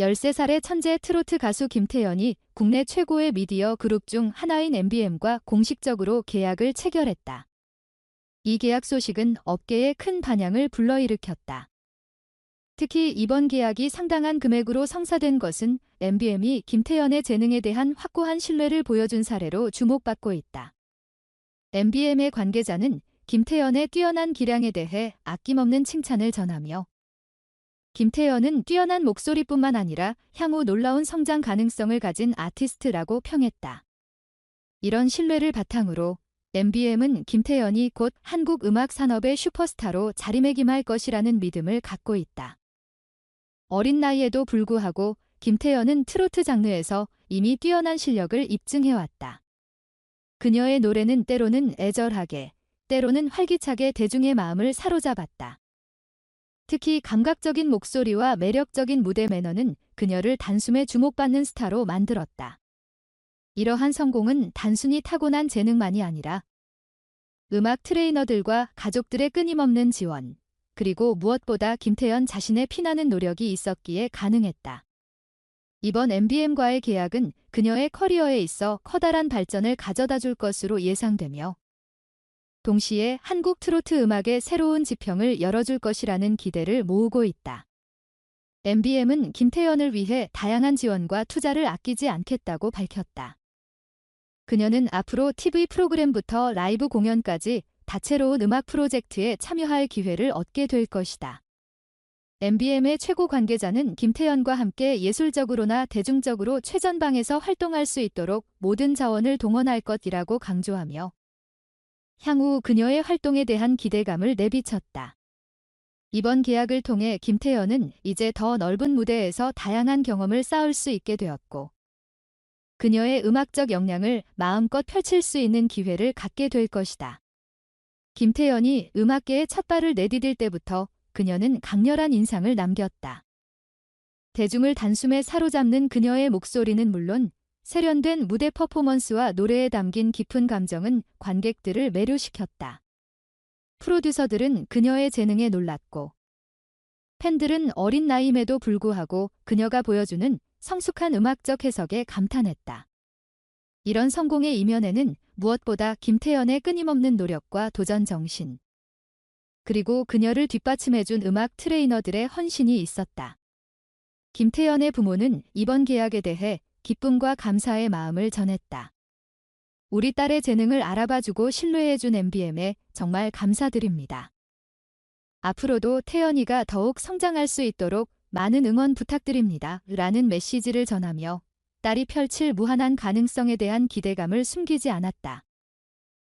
13살의 천재 트로트 가수 김태연이 국내 최고의 미디어 그룹 중 하나인 MBM과 공식적으로 계약을 체결했다. 이 계약 소식은 업계에 큰 반향을 불러일으켰다. 특히 이번 계약이 상당한 금액으로 성사된 것은 MBM이 김태연의 재능에 대한 확고한 신뢰를 보여준 사례로 주목받고 있다. MBM의 관계자는 김태연의 뛰어난 기량에 대해 아낌없는 칭찬을 전하며 김태연은 뛰어난 목소리뿐만 아니라 향후 놀라운 성장 가능성을 가진 아티스트라고 평했다. 이런 신뢰를 바탕으로 MBM은 김태연이 곧 한국 음악 산업의 슈퍼스타로 자리매김할 것이라는 믿음을 갖고 있다. 어린 나이에도 불구하고 김태연은 트로트 장르에서 이미 뛰어난 실력을 입증해왔다. 그녀의 노래는 때로는 애절하게, 때로는 활기차게 대중의 마음을 사로잡았다. 특히 감각적인 목소리와 매력적인 무대 매너는 그녀를 단숨에 주목받는 스타로 만들었다. 이러한 성공은 단순히 타고난 재능만이 아니라 음악 트레이너들과 가족들의 끊임없는 지원, 그리고 무엇보다 김태연 자신의 피나는 노력이 있었기에 가능했다. 이번 MBM과의 계약은 그녀의 커리어에 있어 커다란 발전을 가져다 줄 것으로 예상되며 동시에 한국 트로트 음악의 새로운 지평을 열어줄 것이라는 기대를 모으고 있다. MBM은 김태연을 위해 다양한 지원과 투자를 아끼지 않겠다고 밝혔다. 그녀는 앞으로 TV 프로그램부터 라이브 공연까지 다채로운 음악 프로젝트에 참여할 기회를 얻게 될 것이다. MBM의 최고 관계자는 김태연과 함께 예술적으로나 대중적으로 최전방에서 활동할 수 있도록 모든 자원을 동원할 것이라고 강조하며 향후 그녀의 활동에 대한 기대감을 내비쳤다. 이번 계약을 통해 김태연은 이제 더 넓은 무대에서 다양한 경험을 쌓을 수 있게 되었고, 그녀의 음악적 역량을 마음껏 펼칠 수 있는 기회를 갖게 될 것이다. 김태연이 음악계에 첫 발을 내디딜 때부터 그녀는 강렬한 인상을 남겼다. 대중을 단숨에 사로잡는 그녀의 목소리는 물론 세련된 무대 퍼포먼스와 노래에 담긴 깊은 감정은 관객들을 매료시켰다. 프로듀서들은 그녀의 재능에 놀랐고, 팬들은 어린 나이임에도 불구하고 그녀가 보여주는 성숙한 음악적 해석에 감탄했다. 이런 성공의 이면에는 무엇보다 김태연의 끊임없는 노력과 도전 정신, 그리고 그녀를 뒷받침해준 음악 트레이너들의 헌신이 있었다. 김태연의 부모는 이번 계약에 대해 기쁨과 감사의 마음을 전했다. 우리 딸의 재능을 알아봐주고 신뢰해준 MBM에 정말 감사드립니다. 앞으로도 태연이가 더욱 성장할 수 있도록 많은 응원 부탁드립니다. 라는 메시지를 전하며 딸이 펼칠 무한한 가능성에 대한 기대감을 숨기지 않았다.